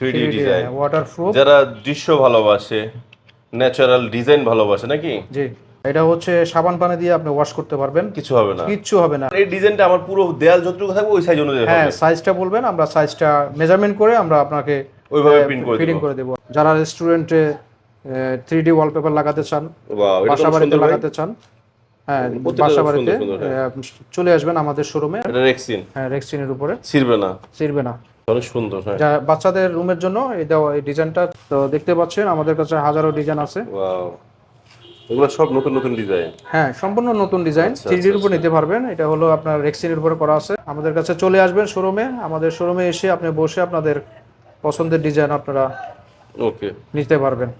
3D design waterproof যারা দৃশ্য ভালোবাসে ন্যাচারাল ডিজাইন ভালোবাসে নাকি? জি এটা হচ্ছে সাবান পানি দিয়ে আপনি ওয়াশ করতে পারবেন। কিছু হবে না। কিচ্ছু হবে না। এই ডিজাইনটা আমার পুরো দেয়াল যতটুকু থাকবে ওই সাইজ অনুযায়ী হ্যাঁ সাইজটা বলবেন আমরা সাইজটা মেজারমেন্ট করে আমরা আপনাকে ওইভাবে প্রিন্ট করে ফিটিং করে দেবো। যারা রেস্টুরেন্টে থ্রি ডি ওয়ালপেপার লাগাতে চান বাসা বাড়িতে লাগাতে চান হ্যাঁ বাসা বাড়িতে চলে আসবেন আমাদের শোরুমে এটা রেক্সিন হ্যাঁ রেক্সিনের উপরে। ছিড়বে না। চিরবে না। অনেক সুন্দর হ্যাঁ। যা বাচ্চাদের রুমের জন্য এই দেওয়া এই ডিজাইনটা তো দেখতে পাচ্ছেন আমাদের কাছে হাজারো ডিজাইন আছে। ওয়াও। এগুলো সব নতুন নতুন ডিজাইন? হ্যাঁ সম্পূর্ণ নতুন ডিজাইন। আচ্ছা, থ্রি ডির উপর নিতে পারবেন এটা হলো আপনার রেক্সিনের উপরে করা আছে। আমাদের কাছে চলে আসবেন শোরুমে আমাদের শোরুমে এসে আপনি বসে আপনাদের পছন্দের ডিজাইন আপনারা ওকে। নিতে পারবেন।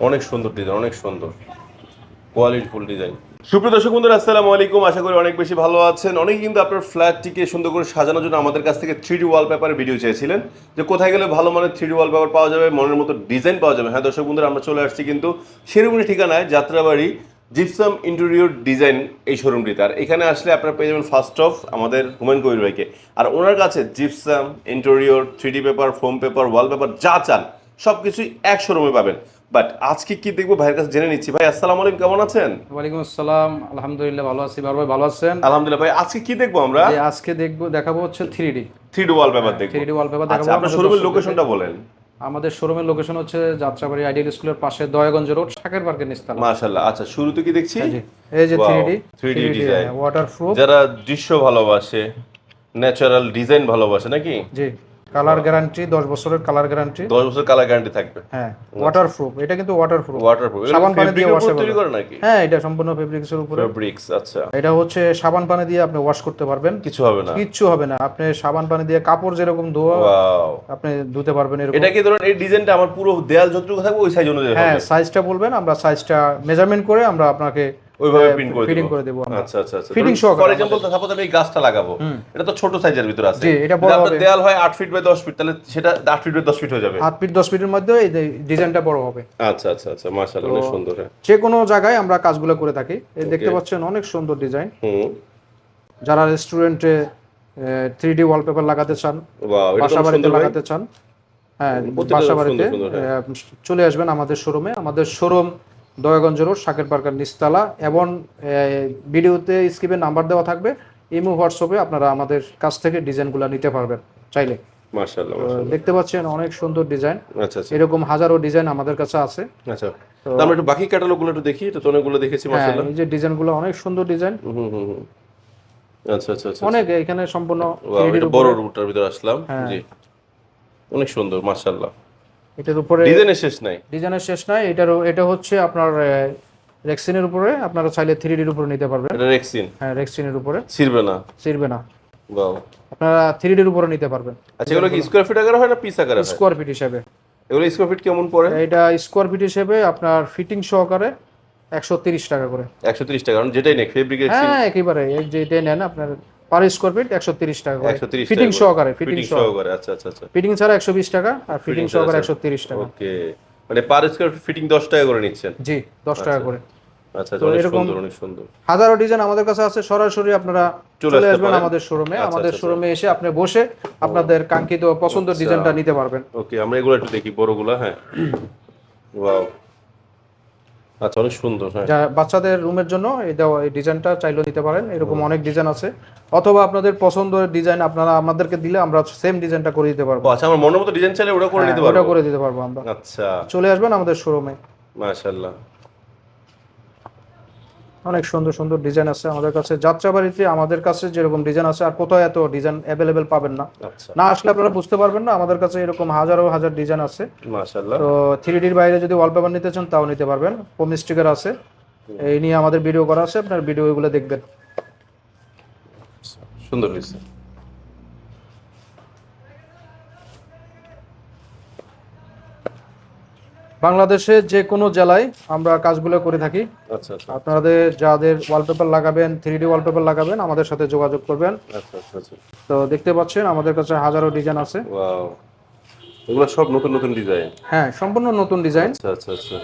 অনেক সুন্দর ডিজাইন অনেক সুন্দর। Qualityful design. সুপ্রিয় দর্শক বন্ধুরা, আসসালামু আলাইকুম। আশা করি অনেক বেশি ভালো আছেন। অনেকে কিন্তু আপনার ফ্ল্যাটটিকে সুন্দর করে সাজানোর জন্য আমাদের কাছ থেকে থ্রি ডি ওয়ালপেপারের ভিডিও চেয়েছিলেন যে কোথায় গেলে ভালো মানের থ্রি ডি ওয়ালপেপার পাওয়া যাবে, মনের মতো ডিজাইন পাওয়া যাবে। হ্যাঁ দর্শক বন্ধুরা, আমরা চলে আসছি কিন্তু সেরকমই ঠিকানায়, যাত্রাবাড়ি, জিপসাম ইন্টেরিয়র ডিজাইন এই শোরুমটিতে। আর এখানে আসলে আপনারা পেয়ে যাবেন ফার্স্ট অফ আমাদের হুমায়ুন কবির ভাইকে। আর ওনার কাছে gypsum, interior three D paper, foam paper, wallpaper যা চান সব কিছুই এক শোরুমে পাবেন। বাট আজকে কি দেখব? ভাইয়ের কাছে জেনে নিচ্ছি। ভাই আসসালাম আলাইকুম। কেমন আছেন? ওয়ালাইকুম আসসালাম। আলহামদুলিল্লাহ ভালো আছি। বারবার ভালো আছেন? আলহামদুলিল্লাহ। ভাই আজকে কি দেখব আমরা? আজকে দেখব দেখাবো হচ্ছে three D three D wallpaper দেখব। থ্রি ডি ওয়ালপেপার আচ্ছা দেখাবো। আপনার শোরুমের। লোকেশনটা বলেন। আমাদের শোরুমের লোকেশন হচ্ছে যাত্রাবাড়ি আইডিয়াল স্কুলের পাশে দয়াগঞ্জ রোড শাকের পার্কের নিস্তালা। মাশাআল্লাহ। আচ্ছা শুরুতে কি দেখছি? এই যে Wow, three D 3D design। Waterproof যারা দৃশ্য ভালোবাসে ন্যাচারাল ডিজাইন ভালোবাসে নাকি? জি। কালার গ্যারান্টি দশ বছরের কালার গ্যারান্টি দশ বছর কালার গ্যারান্টি থাকবে। হ্যাঁ ওয়াটারপ্রুফ এটা কিন্তু ওয়াটারপ্রুফ ওয়াটারপ্রুফ সাবান পানি দিয়ে wash তৈরি করে নাকি? হ্যাঁ এটা সম্পূর্ণ ফেব্রিক্সের উপরে। ফেব্রিক্স আচ্ছা। এটা হচ্ছে সাবান পানি দিয়ে আপনি ওয়াশ করতে পারবেন। কিছু হবে না। কিচ্ছু হবে না। আপনি সাবান পানি দিয়ে কাপড় যেরকম ধোয়া ওয়াও আপনি ধুতে পারবেন এরকম। এটা কি ধরুন এই ডিজাইনটা আমার পুরো দেয়াল যতটুকু থাকবে ওই সাইজ অনুযায়ী হ্যাঁ সাইজটা বলবেন আমরা সাইজটা মেজারমেন্ট করে আমরা আপনাকে ওইভাবে প্রিন্ট করে ফিটিং করে দেবো আচ্ছা আচ্ছা আচ্ছা। Fitting ফর এক্সাম্পল সাপোজ আমি এই গাছটা লাগাবো। এটা তো ছোট সাইজের ভিতর আছে। জি, এটা বড় হবে। দেয়াল হয় 8 ফিট বাই 10 ফিট তাহলে সেটা 8 ফিট বাই 10 ফিট হয়ে যাবে। হাত ফিট দশ ফিটের মধ্যে এই ডিজাইনটা বড় হবে। আচ্ছা আচ্ছা আচ্ছা মাশাআল্লাহ অনেক সুন্দর হ্যাঁ। যে কোনো জায়গায় আমরা কাজগুলো করে থাকি। এই দেখতে পাচ্ছেন অনেক সুন্দর ডিজাইন হুম। যারা রেস্টুরেন্টে থ্রি ডি ওয়ালপেপার লাগাতে চান ওয়াও এটা বাসা বাড়িতে সুন্দর লাগাতে চান হ্যাঁ প্রত্যেকটা বাসা বাড়িতে চলে আসবেন আমাদের শোরুমে আমাদের শোরুম দয়াগঞ্জ রোড শাকের পার্কের নিস্তালা এবং ভিডিওতে স্ক্রিপের নাম্বার দেওয়া থাকবে। ইমো হোয়াটসঅ্যাপে আপনারা আমাদের কাছ থেকে ডিজাইনগুলো নিতে পারবেন চাইলে। মাশাআল্লাহ দেখতে পাচ্ছেন অনেক সুন্দর ডিজাইন। আচ্ছা আচ্ছা। এরকম হাজারো ডিজাইন আমাদের কাছে আছে। আচ্ছা। আমরা একটু বাকি ক্যাটালগুলো একটু দেখি এটা তো অনেকগুলো দেখেছি হ্যাঁ মাশাআল্লাহ। এই যে ডিজাইনগুলো অনেক সুন্দর ডিজাইন। হুম হুম আচ্ছা আচ্ছা আচ্ছা অনেক এখানে সম্পূর্ণ ওয়াও 3D এটা র বড় রুটার ভিতরে আসলাম। হ্যাঁ। জি। অনেক সুন্দর মাশাআল্লাহ। এটার উপরে ডিজাইনের শেষ নাই। ডিজাইনের শেষ নাই। এটার এটা হচ্ছে আপনার রেক্সিনের উপরে। আপনারা চাইলে থ্রি ডির উপরে নিতে পারবেন। এটা রেক্সিন হ্যাঁ রেক্সিনের উপরে। ছিড়বে না। চিরবে না। ওয়াও আপনারা থ্রি ডির উপরে নিতে পারবেন। আচ্ছা এগুলো কি স্কোয়ার ফিট আকারে হয় না পিস আকারে হয়? স্কোয়ার ফিট হিসাবে। এগুলো স্কোয়ার ফিট কেমন পড়ে? এটা স্কোয়ার ফিট হিসেবে আপনার ফিটিং সহকারে একশো তিরিশ টাকা করে। একশো তিরিশ টাকা কারণ যেটাই নেই ফেব্রিক হ্যাঁ একেবারে। এই যে এটা নেন আপনার পার স্কোয়ার ফিট একশো তিরিশ টাকা করে। ফিটিং সহকারে ফিটিং সহকারে। আচ্ছা আচ্ছা আচ্ছা। ফিটিং ছাড়া একশো বিশ টাকা আর ফিটিং সহকারে একশো তিরিশ টাকা। ওকে। মানে পার স্কোয়ার ফিটিং দশ টাকা করে নিচ্ছেন? জি দশ টাকা করে। আচ্ছা আচ্ছা, অনেক সুন্দর হাজারো ডিজাইন আমাদের কাছে আছে সরাসরি আপনারা চলে আসবেন আমাদের শোরুমে আচ্ছা, আমাদের আচ্ছা, শোরুমে এসে আপনি বসে আপনাদের কাঙ্ক্ষিত পছন্দের ডিজাইনটা নিতে পারবেন। ওকে আমরা এগুলো একটু দেখি বড়গুলো হ্যাঁ। ওয়াও আচ্ছা অনেক সুন্দর হ্যাঁ। যা বাচ্চাদের রুমের জন্য এই দেওয়া এই ডিজাইনটা চাইলেও নিতে পারেন এরকম অনেক ডিজাইন আছে। অথবা আপনাদের পছন্দের ডিজাইন আপনারা আমাদেরকে দিলে আমরা সেম ডিজাইনটা করে দিতে পারব। আচ্ছা আমার মনের মতো ডিজাইন চাইলে ওটা করে নিতে পারব। ওটা করে দিতে পারব আমরা। আচ্ছা। চলে আসবেন আমাদের শোরুমে। মাশাআল্লাহ। অনেক সুন্দর সুন্দর ডিজাইন আছে আমাদের কাছে। যাত্রা বাড়িতে আমাদের কাছে যেরকম ডিজাইন আছে আর কোথাও এত ডিজাইন অ্যাভেলেবেল পাবেন না। আচ্ছা। না আসলে আপনারা বুঝতে পারবেন না আমাদের কাছে এরকম হাজারো হাজার ডিজাইন আছে। তো থ্রি ডির বাইরে যদি ওয়ালপেপার নিতে চান তাও নিতে পারবেন। হোম স্টিকার আছে। এই নিয়ে আমাদের ভিডিও করা আছে আপনার ভিডিও এগুলো দেখবেন। সুন্দর হয়েছে বাংলাদেশে যে কোনো জেলায় আমরা কাজগুলো করে থাকি। আচ্ছা আচ্ছা। আপনাদের যাদের ওয়ালপেপার লাগাবেন থ্রি ডি ওয়ালপেপার লাগাবেন আমাদের সাথে যোগাযোগ করবেন। আচ্ছা আচ্ছা তো দেখতে পাচ্ছেন আমাদের কাছে হাজারো ডিজাইন আছে। এগুলো সব নতুন নতুন ডিজাইন হ্যাঁ সম্পূর্ণ নতুন ডিজাইন আচ্ছা আচ্ছা আচ্ছা।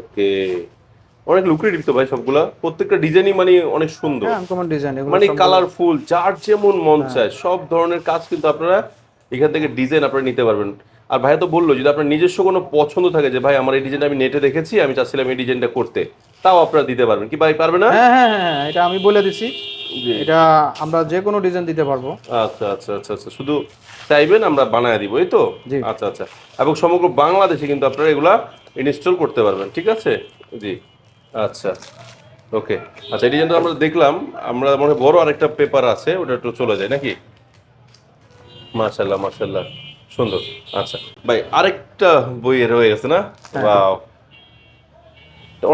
ওকে অনেক লুক্রেটিভ তো ভাই সবগুলা। প্রত্যেকটা ডিজাইনই মানে অনেক সুন্দর। হ্যাঁ আনকমন ডিজাইন এগুলো মানে কালারফুল যার যেমন মন চায় সব ধরনের কাজ কিন্তু আপনারা এখান থেকে ডিজাইন আপনারা নিতে পারবেন। আর ভাইয়া তো বলল যদি আপনার নিজস্ব কোনো পছন্দ থাকে যে ভাই আমার এই ডিজাইনটা আমি নেটে দেখেছি আমি চাচ্ছিলাম এই ডিজাইনটা করতে তাও আপনারা দিতে পারবেন। কি ভাই পারবে না? হ্যাঁ হ্যাঁ হ্যাঁ হ্যাঁ, এটা আমি বলে দিছি। এটা আমরা যে কোনো ডিজাইন দিতে পারব। আচ্ছা আচ্ছা আচ্ছা আচ্ছা শুধু চাইবেন আমরা বানায় দিব এই তো। আচ্ছা আচ্ছা। এবং সমগ্র বাংলাদেশে কিন্তু আপনারা এগুলা ইনস্টল করতে পারবেন ঠিক আছে? জি। আচ্ছা ওকে। আচ্ছা এই ডিজাইনটা আমরা দেখলাম আমরা মনে হয় বড় আরেকটা পেপার আছে ওটা একটু চলে যায় নাকি? মাশাল্লাহ মাশাল্লাহ সুন্দর। আচ্ছা ভাই আরেকটা বই এর হয়ে গেছে না? ওয়াও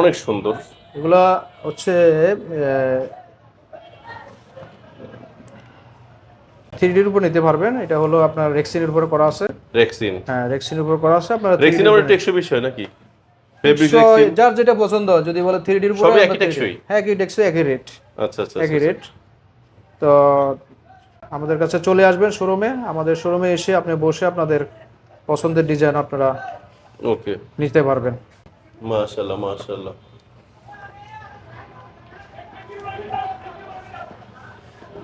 অনেক সুন্দর। এগুলা হচ্ছে থ্রি ডির উপর নিতে পারবেন। এটা হলো আপনার রেক্সিনের উপরে করা আছে। রেক্সিন হ্যাঁ রেক্সিনের উপর করা আছে আপনার রেক্সিন আমার টেকসই বিষয় নাকি? যার যেটা পছন্দ যদি বলে থ্রি ডির উপর? হ্যাঁ একই টেকসই একই রেট আচ্ছা আচ্ছা একই রেট তো আমাদের কাছে চলে আসবেন শোরুমে। আমাদের শোরুমে এসে আপনি বসে আপনাদের পছন্দের ডিজাইন আপনারা ওকে নিতে পারবেন। মাশাল্লাহ মাশাল্লাহ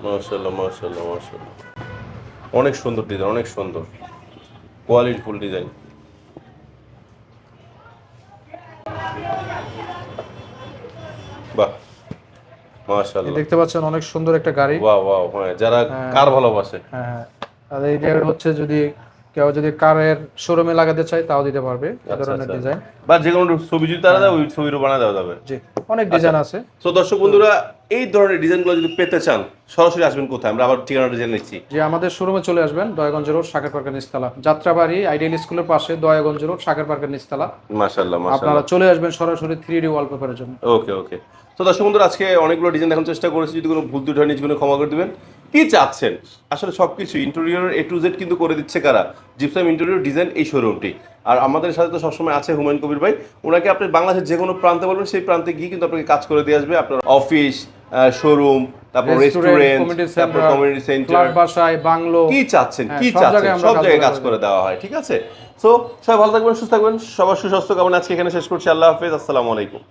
মাশাল্লাহ মাশাল্লাহ মাশাল্লাহ অনেক সুন্দর ডিজাইন অনেক সুন্দর। কোয়ালিটি ফুল ডিজাইন মাশাল্লাহ দেখতে পাচ্ছেন অনেক সুন্দর একটা গাড়ি। ওয়াও ওয়াও হ্যাঁ যারা কার ভালোবাসে। হ্যাঁ হ্যাঁ। আর এইটা হচ্ছে যদি কেউ যদি কারের শোরুমে লাগাতে চায় তাও দিতে পারবে। এই আচ্ছা, ধরনের আচ্ছা। ডিজাইন। বা যে কোনো ছবি যদি তারা দেয় ওই ছবিরও বানা দেওয়া যাবে। জি। অনেক ডিজাইন আছে। তো দর্শক বন্ধুরা এই ধরনের ডিজাইনগুলো যদি পেতে চান সরাসরি আসবেন কোথায়? আমরা আবার ঠিকানাটা জেনে নিচ্ছি। যে আমাদের শোরুমে চলে আসবেন দয়াগঞ্জ রোড শাকের পার্কের নিচতলা। যাত্রাবাড়ি আইডিয়াল স্কুলের পাশে দয়াগঞ্জ রোড শাকের পার্কের নিচতলা। মাশাল্লাহ মাশাল্লাহ আপনারা চলে আসবেন সরাসরি থ্রি ডি ওয়ালপেপারের জন্য। ওকে ওকে তো দর্শক বন্ধুরা আজকে অনেকগুলো ডিজাইন দেখানোর চেষ্টা করেছি। যদি কোনো ভুল ত্রুটি হয় নিজগুলো ক্ষমা করে দিবেন। কি চাচ্ছেন? আসলে সব কিছু ইন্টেরিয়র এ টু জেড কিন্তু করে দিচ্ছে কারা? জিপসাম ইন্টেরিয়র ডিজাইন এই শোরুমটি আর আমাদের সাথে তো সবসময় আছে হুমায়ুন কবির ভাই। ওনাকে আপনি বাংলাদেশের যে কোনো প্রান্তে বলবেন সেই প্রান্তে গিয়ে কিন্তু আপনাকে কাজ করে দিয়ে আসবে। আপনার অফিস শোরুম তারপর রেস্টুরেন্ট তারপর কমিউনিটি সেন্টার বাসায় বাংলো কি চাচ্ছেন হ্যাঁ, কি চাচ্ছেন? সব জায়গায় কাজ করে দেওয়া হয় ঠিক আছে? সো সবাই ভালো থাকবেন সুস্থ থাকবেন সবার সুস্বাস্থ্য কামনা আজকে এখানে শেষ করছি আল্লাহ হাফেজ আসসালামু আলাইকুম।